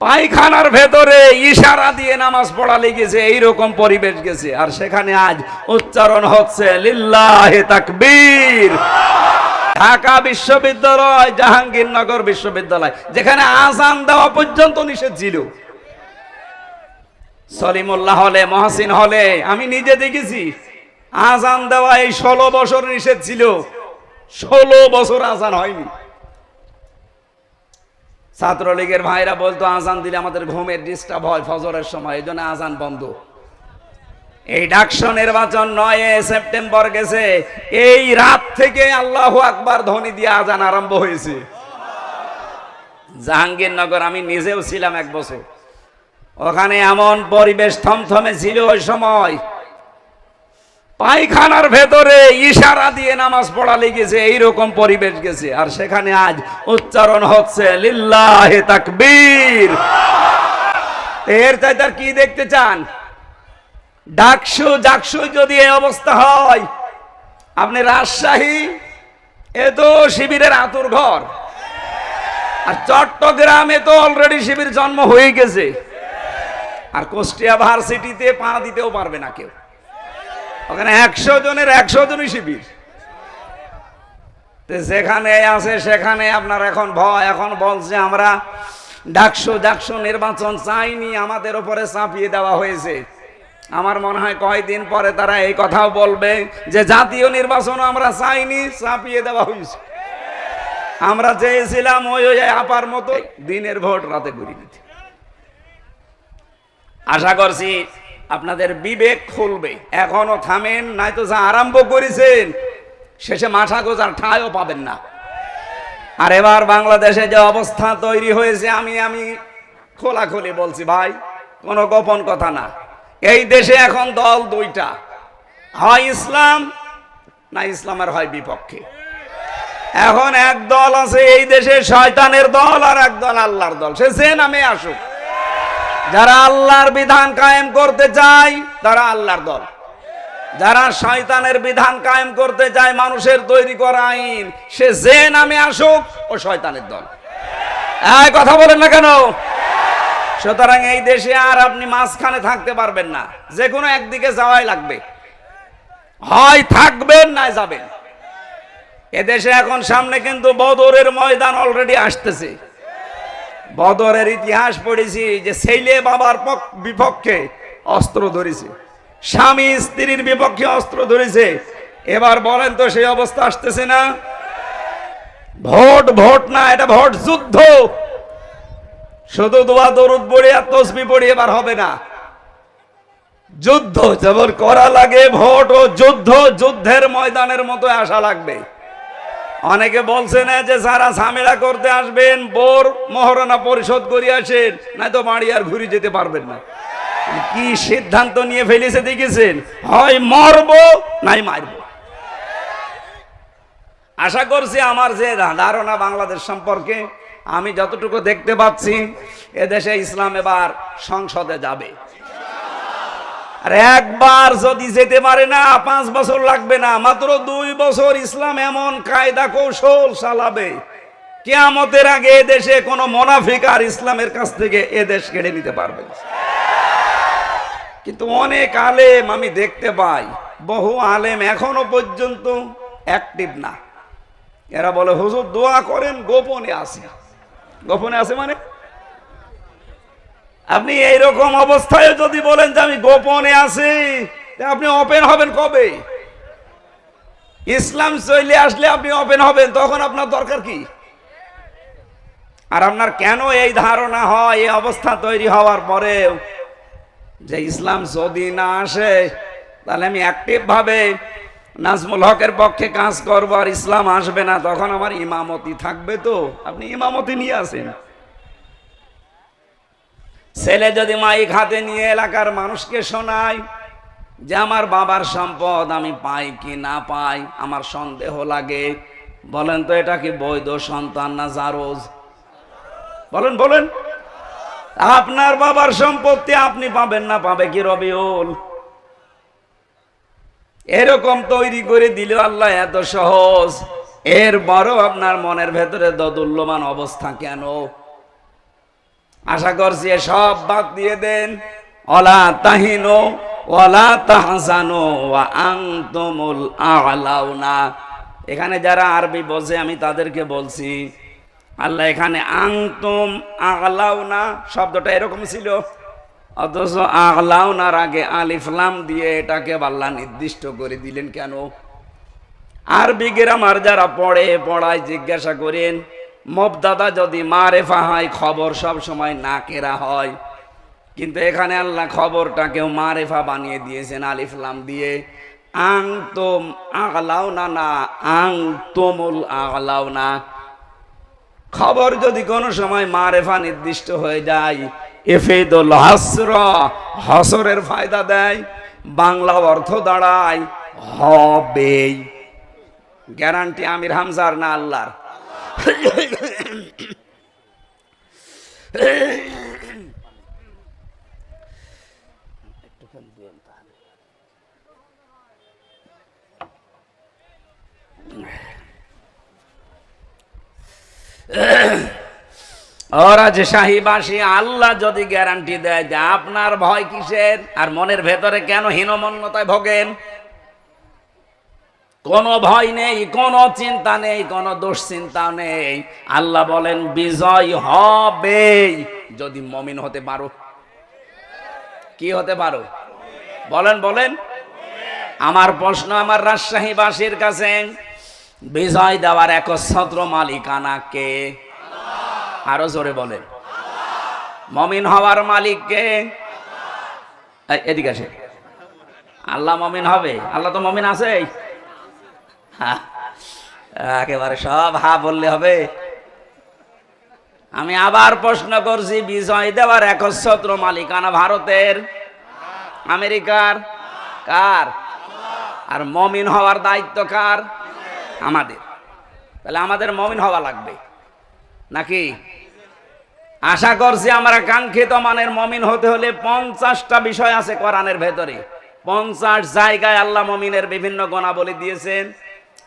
পায়খানার ভেতরে ইশারা দিয়ে নামাজ পড়া লেগেছে, এইরকম পরিবেশ গেছে। আর সেখানে আজ উচ্চারণ হচ্ছে, লিল্লাহে তাকবীর। ঢাকা বিশ্ববিদ্যালয়, জাহাঙ্গীরনগর বিশ্ববিদ্যালয়, যেখানে আজান দেওয়া পর্যন্ত নিষেধ ছিল। সলিমুল্লাহ হলে, মহাসিন হলে, আমি নিজে দেখেছি আজান দেওয়া এই ষোলো বছর নিষেধ ছিল। ষোলো বছর আজান হয়নি। ছাত্রলীগের ভাইরা বলতো, আজান দিলে আমাদের ঘুমের ডিস্টার্ব হয় ফজরের সময়। এই জন্য আজান বন্ধ। এই ডাকসো নির্বাচন নয় সেপ্টেম্বর গেছে। এই রাত থেকে আল্লাহ আকবার ধ্বনি দিয়ে আজান আরম্ভ হয়েছে। জাহাঙ্গীরনগর, আমি নিজেও ছিলাম এক বছর। ওখানে এমন পরিবেশ থমথমে ছিল ওই সময়। পায়খানার ভেতরে ইশারা দিয়ে নামাজ পড়া লেগেছে, এইরকম পরিবেশ গেছে। আর সেখানে আজ উচ্চারণ হচ্ছে, লিল্লাহে তাকবীর। এর চাই আর কি দেখতে চান? ডাকসু জাকসু যদি এই অবস্থা হয়, আপনি রাজশাহী, এ তো শিবিরের আতুর ঘর। আর চট্টগ্রামে তো অলরেডি শিবির জন্ম হয়ে গেছে। আর কুষ্টিয়া ভার্সিটিতে পা দিতেও পারবে না কেউ। ওখানে একশো জনের একশো জনই শিবির। যেখানে আছে সেখানে আপনার এখন ভয়, এখন বলছে আমরা ডাকসু ডাকসু নির্বাচন চাইনি, আমাদের উপরে চাপিয়ে দেওয়া হয়েছে। আমার মনে হয় কয়দিন পরে তারা এই কথাও বলবে যে জাতীয় নির্বাচন আমরা চাইনি, চাপিয়ে দেওয়া হয়েছে। আমরা চেয়েছিলাম ওই ওই আপার মতো দিনের ভোট রাতে করি আশা করছি আপনাদের বিবেক খুলবে। এখনও থামেন নাই তো যা আরম্ভ করেছেন, শেষে মাথা গোজার ঠাঁইও পাবেন না। আর এবার বাংলাদেশে যে অবস্থা তৈরি হয়েছে, আমি আমি খোলাখুলি বলছি ভাই, কোনো গোপন কথা না। এই দেশে এখন দল দুইটা, হয় ইসলাম না ইসলামের হয় বিপক্ষে। এখন এক দল আছে, এই দেশে শয়তানের দল আর এক দল আল্লাহর দল। সে যে নামে আসুক যারা আল্লাহর বিধান কায়েম করতে চায়, তারা আল্লাহর দল। যারা শয়তানের বিধান কায়েম করতে চায়, মানুষের তৈরি করা আইন, সে যে নামে আসুক, ও শয়তানের দল। কথা বলেন না কেন? সুতরাং এই দেশে আর আপনি মাঝখানে থাকতে পারবেন না। যে কোনো একদিকে যাওয়াই লাগবে। হয় থাকবেন না যাবেন। এদেশে এখন সামনে কিন্তু বদরের ময়দান অলরেডি আসতেছে। বদরের ইতিহাস পড়েছি যে ছেলে বাবার বিপক্ষে অস্ত্র ধরেছে। স্বামী স্ত্রীর বিপক্ষে অস্ত্র ধরেছে। এবার বলেন তো সেই অবস্থা আসতেছে না? ভোট ভোট না, এটা ভোট যুদ্ধ। শুধু দোয়া, দরুদ পড়ে আর তসবি পড়ে এবার হবে না। যুদ্ধ যেমন করা লাগে, ভোট ও যুদ্ধ যুদ্ধের ময়দানের মতো আসা লাগবে। অনেকে বলছে না যে যারা ঝামেলা করতে আসবেন, বোর মহারণা পরিশোধ করে আসেন না তো বাড়ি আর ঘুরে যেতে পারবেন না। কি সিদ্ধান্ত নিয়ে ফেলেছে দেখেছেন? হয় মরবো, নাই মারবো। আশা করছি আমার যে ধারণা বাংলাদেশ সম্পর্কে, আমি যতটুকু দেখতে পাচ্ছি, এদেশে ইসলাম এবার সংসদে যাবে। আর একবার যদি যেতে পারে না, পাঁচ বছর লাগবে না, মাত্র দুই বছর ইসলাম এমন কায়দা কৌশল চালাবে। কেয়ামতের আগে এদেশে কোনো মোনাফিক আর ইসলামের কাছ থেকে এদেশ কেড়ে নিতে পারবে কিন্তু অনেক আলেম আমি দেখতে পাই, বহু আলেম এখনও পর্যন্ত অ্যাক্টিভ না। এরা বলে, হুজুর, দোয়া করেন, গোপনে আছে গোপনে আছে মানে? আপনি এইরকম অবস্থায় যদি বলেন যে আমি গোপনে আছি আপনি ওপেন হবেন কবে? ইসলাম চলে আসলে আপনি ওপেন হবেন, তখন আপনার দরকার কি? আর আপনার কেন এই ধারণা হয়, এই অবস্থা তৈরি হওয়ার পরেও? যে ইসলাম যদি না আসে, তাহলে আমি অ্যাক্টিভ ভাবে নাজমুল হকের পক্ষে কাজ করব আর ইসলাম আসবে না, তখন আমার ইমামতি থাকবে তো? আপনি ইমামতি নিয়ে আসেন। ছেলে যদি মাইক হাতে নিয়ে এলাকার মানুষকে শোনায় যে আমার বাবার সম্পদ আমি পাই কি না পাই, আমার সন্দেহ লাগে। বলেন তো এটা কি বৈধ সন্তান না জারোজ? বলেন বলেন। আপনার বাবার সম্পত্তি আপনি পাবেন না, পাবে কি রবিউল? এরকম তৈরি করে দিল আল্লাহ এত সহজ। এর বড় আপনার মনের ভেতরে দদুল্যমান অবস্থা কেন? আশা করছি সব বাদ দিয়ে দেন। অলা তাহিনো, ওয়ালা তাহসানো ওয়া আনতুমুল আলাউনা। এখানে যারা আরবি বোঝে, আমি তাদেরকে বলছি, আল্লাহ এখানে আংতুম আগলাউনা শব্দটা এরকম ছিল। অথচ আগলাউনার আগে আলিফলাম দিয়ে এটাকে আল্লাহ নির্দিষ্ট করে দিলেন কেন? আরবি গ্রামার যারা পড়ে, পড়ায় জিজ্ঞাসা করেন মবদাদা যদি মারেফা হয়, খবর সব সময় নাকেরা হয়। কিন্তু এখানে আল্লাহ খবরটাকেও মারেফা বানিয়ে দিয়েছেন আলিফলাম দিয়ে। আং তোম আগলাও না না আং তোমুল আগলাও না খবর যদি কোনো সময় মারেফা নির্দিষ্ট হয়ে যায়, এফেদুল হাসর, হসরের ফায়দা দেয়, বাংলা অর্থ দাঁড়ায়, হবেই। গ্যারান্টি আমির হামজার না আল্লাহর। ওরা যে শাহিবাসী, আল্লাহ যদি গ্যারান্টি দেয় যে আপনার ভয় কিসের? আর মনের ভেতরে কেন হীনমন্যতায় ভোগেন? কোনো ভয় নেই, কোনো চিন্তা নেই, কোনো দুশ্চিন্তা নেই। আল্লাহ বলেন, বিজয় হবে। যদি মমিন হতে পারো। কি হতে পারো? বলেন বলেন। আমার প্রশ্ন আমার রাজশাহীবাসীর কাছে, বিজয় দেওয়ার একচ্ছত্র মালিকানা কে? আরও জোরে বলেন। মমিন হওয়ার মালিক কে? এদিকে আসে আল্লাহ মমিন হবে? আল্লাহ তো মমিন আছে একেবারে সব হা বললে হবে। আমি আবার প্রশ্ন করছি, বিজয় দেওয়ার একচ্ছত্র মালিকানা ভারতের? আমেরিকার? কার? আর মমিন হওয়ার দায়িত্ব কার? আমাদের। তাহলে আমাদের মমিন হওয়া লাগবে। নাকি? আশা করছি আমরা কাঙ্ক্ষিত মানের মমিন হতে হলে পঞ্চাশটা বিষয় আছে কোরআনের ভেতরে। পঞ্চাশ জায়গায় আল্লাহ মমিনের বিভিন্ন গণাবলী দিয়েছেন।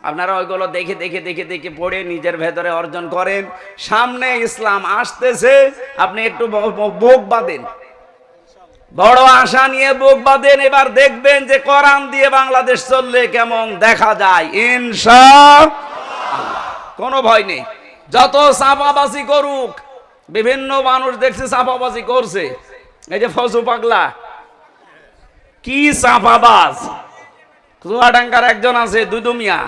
আপনারা ওইগুলো দেখে দেখে দেখে দেখে পড়ে নিজের ভেতরে অর্জন করেন। সামনে ইসলাম আসতেছে, আপনি একটু বুক বাঁধেন। বড় আশা নিয়ে বুক বাঁধেন, এবার দেখবেন যে কোরআন দিয়ে বাংলাদেশ চললে কেমন দেখা যায়। ইনশা কোনো ভয় নেই। যত চাপাবাজি করুক, বিভিন্ন মানুষ দেখছে চাপাবাজি করছে। এই যে ফসু পাগলা। কি চাপাবাজ চুয়াডাঙ্গার একজন আছে, দুদুমিয়া।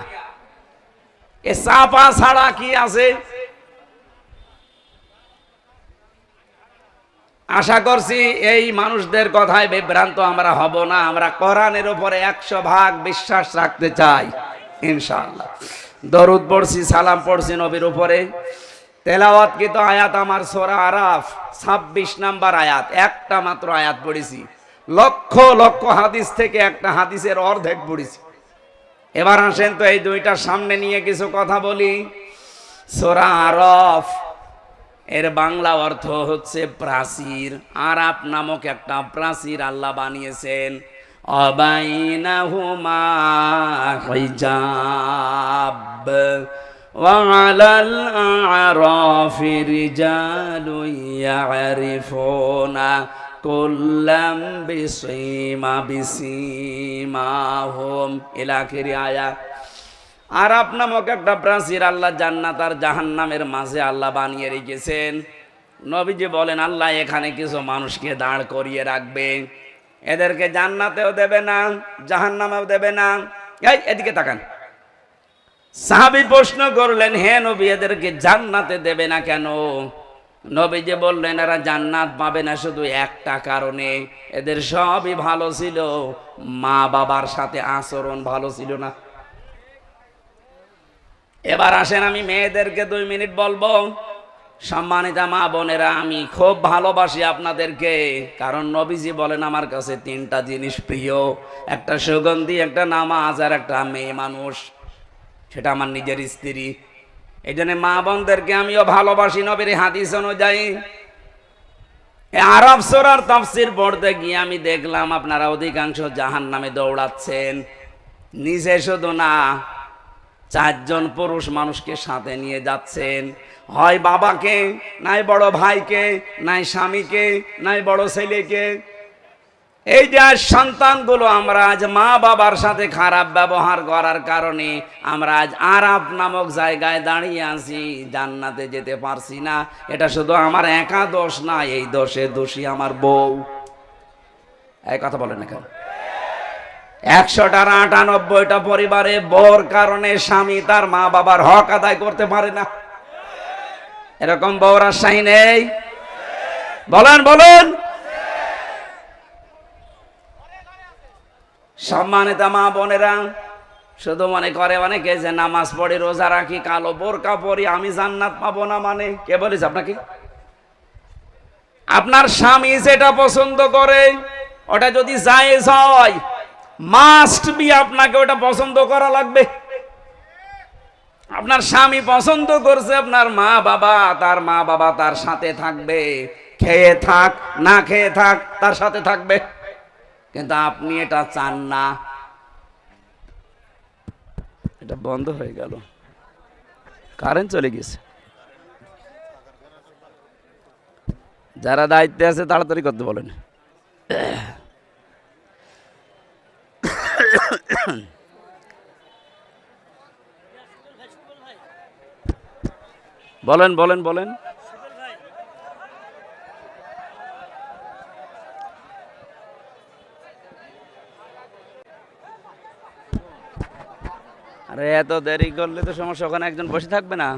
এ চাপা ছাড়া কি আছে? আশা করছি এই মানুষদের কথায় বিভ্রান্ত আমরা হব না। আমরা কোরআনের উপরে একশো ভাগ বিশ্বাস রাখতে চাই, ইনশাআল্লাহ। দরুদ পড়ছি, সালাম পড়ছি নবীর উপরে। তেলাওয়াত কিন্তু আয়াত আমার সোরা আরাফ? ছাব্বিশ নাম্বার আয়াত, একটা মাত্র আয়াত পড়েছি। লক্ষ লক্ষ হাদিস থেকে একটা হাদিসের অর্ধেক পড়েছি। এবার আসেন তো এই দুইটার সামনে নিয়ে কিছু কথা বলি সোরা আরফ এর বাংলা অর্থ হচ্ছে প্রাচীর আরাপ নামক একটা প্রাচীর আল্লাহ বানিয়েছেন অবাইনাহুমা হিজাব وعلى الأعراف رجال يعرفون কুল্লাম বিসীমা বিসীমা হোম এলাকের আয়া। আর আপ নামক একটা প্রাচীর আল্লাহ জান্নাত আর জাহান্নামের মাঝে আল্লাহ বানিয়ে রেখেছেন। নবীজি বলেন, আল্লাহ এখানে কিছু মানুষকে দাঁড় করিয়ে রাখবে। এদেরকে জান্নাতেও দেবে না, জাহান্নামেও দেবে না। এই, এদিকে তাকান। সাহাবি প্রশ্ন করলেন, হে নবী, এদেরকে জান্নাতে দেবে না কেন? নবী যে বললেন, এরা জান্নাত পাবে না শুধু একটা কারণে। এদের সবই ভালো ছিল। মা বাবার সাথে আচরণ ভালো ছিল না। এবার আসেন আমি মেয়েদেরকে দুই মিনিট বলব, সম্মানিতা মা বোনেরা, আমি খুব ভালোবাসি আপনাদেরকে, কারণ নবীজি বলেন, আমার কাছে তিনটা জিনিস প্রিয়। একটা সুগন্ধি, একটা নামাজ, আর একটা মেয়ে মানুষ। সেটা আমার নিজের স্ত্রী। এই জন্য মা বোনদেরকে আমিও ভালোবাসি নবীর হাদিস অনুযায়ী। আরব সোরার তাফসির পড়তে গিয়ে আমি দেখলাম, আপনারা অধিকাংশ জাহান নামে দৌড়াচ্ছেন। নিজে শুধু না, চারজন পুরুষ মানুষকে সাথে নিয়ে যাচ্ছেন। হয় বাবাকে, নাই বড় ভাইকে, নাই স্বামীকে, নাই বড় ছেলেকে এই যে আজ সন্তানগুলো আমরা আজ মা বাবার সাথে খারাপ ব্যবহার করার কারণে আমরা আজ আরাপ নামক জায়গায় দাঁড়িয়ে আছি, জান্নাতে যেতে পারছি না। এটা শুধু আমার একা দোষ না, এই দোষে দোষী আমার বউ। এই কথা বলেন কেন? একশোটার আটানব্বইটা পরিবারে বউর কারণে স্বামী তার মা বাবার হক আদায় করতে পারে না। এরকম বউর আশাই নেই। বলেন, বলুন। সম্মানিত মা বোনেরা, শুধু মনে করে অনেকে যে নামাজ পড়ি রোজা রাখি, কালো বোরকা পরি, আমি জান্নাত পাবো না মানে? কে বলিস আপনাকে? আপনার স্বামী যেটা পছন্দ করে, ওটা যদি জায়েজ হয় মাস্ট বি আপনাকে ওটা পছন্দ করা লাগবে। আপনার স্বামী পছন্দ করছে, আপনার মা বাবা, তার মা বাবা তার সাথে থাকবে, খেয়ে থাক, না খেয়ে থাক, তার সাথে থাকবে। কিন্তু আপনি এটা চান না। এটা বন্ধ হয়ে গেল। কারেন্ট চলে গেছে। যারা দায়িত্বে আছে, তাড়াতাড়ি করতে বলেন। বলেন বলেন বলেন। আরে এত দেরি করলে তো সমস্যা ওখানে একজন বসে থাকবে না?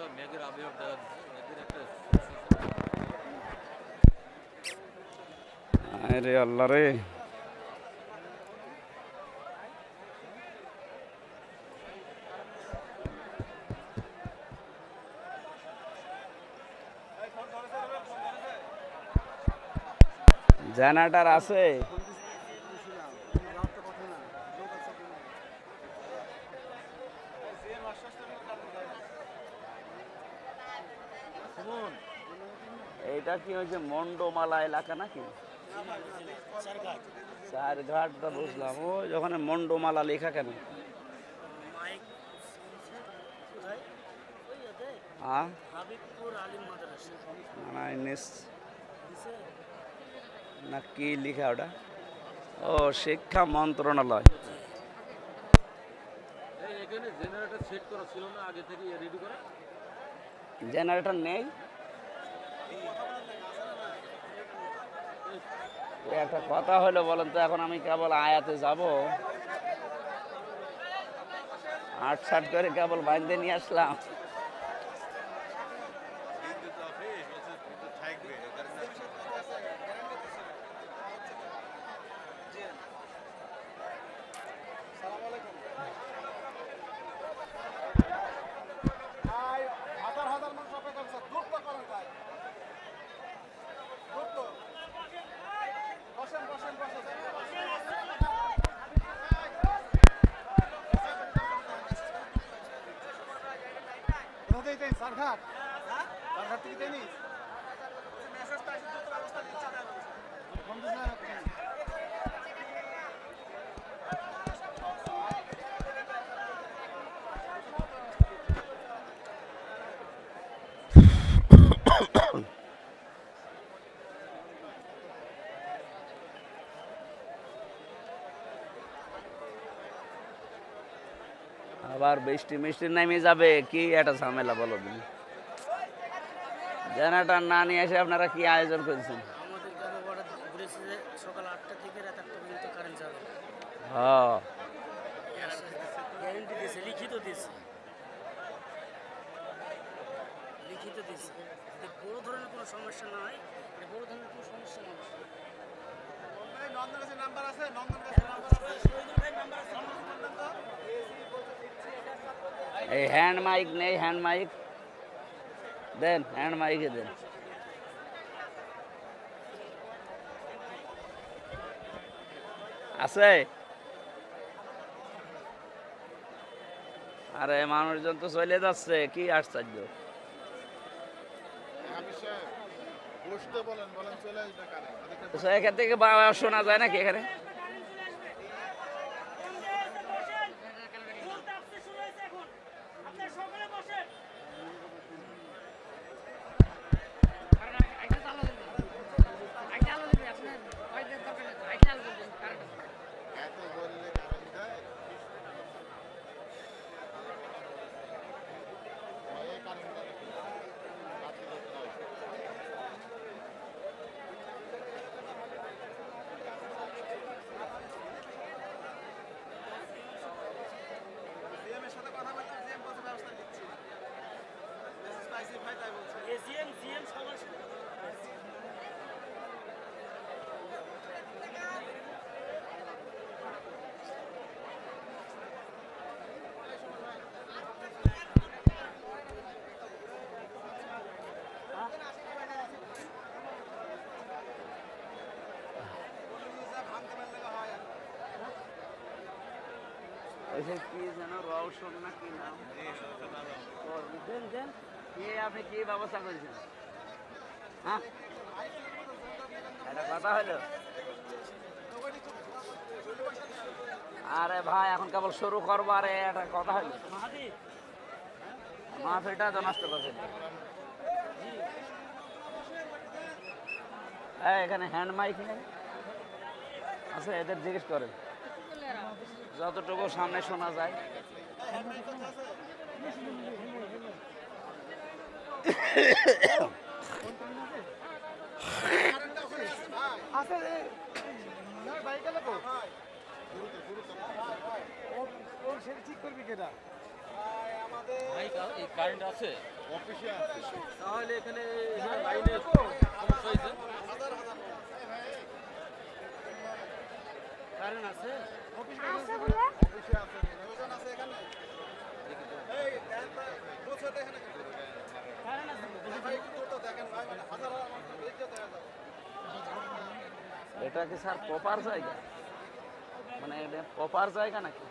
হালকা হালকা মেঘের আবির্ভাব দেখা যাচ্ছে মেঘের একটা আরে আল্লাহ রে জেনারেটার আছে এইটা কি হয়েছে মন্ডমালা এলাকা নাকি? চার ঘাটটা বুঝলাম। ও ওখানে মন্ডমালা লেখা কেন? হ্যাঁ? না কি লেখা ওটা? ও শিক্ষা মন্ত্রণালয়। জেনারেটর সেট করা ছিল না আগে থেকে রেডি করা? জেনারেটর নেই? একটা কথা হলো বলেন তো, এখন আমি কেবল আয়াতে যাব। আট সাট করে কেবল বাইন্দে নিয়ে আসলাম হাজার হাজার মানুষ অপেক্ষা করছে দ্রুত করেন ভাই দ্রুত বসেন বসেন বসেন থেকে যাই সারঘাট। সারঘাট থেকে যাইনি ফোন আবার বৃষ্টি মিষ্টি নেমে যাবে কি একটা ঝামেলা বলো তুমি? জেনারেটর না নিয়ে এসে আপনারা কি আয়োজন করেছেন? হ্যাঁ। গ্যারেন্টি দিয়েছে লিখিত দিয়েছে। লিখিত দিয়েছে। যদি বড় ধরনের কোনো সমস্যা না হয় বড় ধরনের কোনো সমস্যা না নন্দন কাছে নাম্বার আছে নন্দন কাছে নাম্বার আছে নাম্বার আছে। এই হ্যান্ড মাইক নেই হ্যান্ড মাইক দেন হ্যান্ড মাইকে দেন। আছে? আরে মানুষজন তো চলে যাচ্ছে কি আশ্চর্য। এখান থেকে শোনা যায় নাকি এখানে? আপনি কি ব্যবস্থা করেছেন? হ্যাঁ? কথা হলো। আরে ভাই, এখন কেবল শুরু করব, আরে একটা কথা হলো। মাহফিলটা তো নষ্ট এখানে হ্যান্ড মাইক আচ্ছা এদের জিজ্ঞেস করেন। যতটুকু সামনে শোনা যায়। আছে। রে বাইক গেলে তো ওর সেটা ঠিক করবি কেটা ভাই এই কারেন্ট আছে অফিসে আছে তাহলে এখানে লাইনে সমস্যা হয়েছে কারণ আছে অফিসে আছে ওজন আছে এখানে এই একটা পৌঁছাতে এখানে কারণ আছে ভাই একটু তো দেখেন ভাই মানে হাজার হাজার মানুষের বেঁচে দেখা যাবে এটা কি স্যার প্রপার জায়গা মানে এটা প্রপার জায়গা নাকি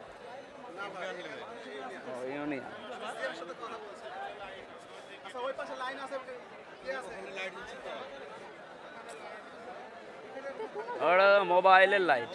ও ইউনিয়ন এর সাথে কথা বলছি আচ্ছা ওই পাশে লাইন আছে কে আছে লাইট দিচ্ছি তো ওটা মোবাইলের লাইট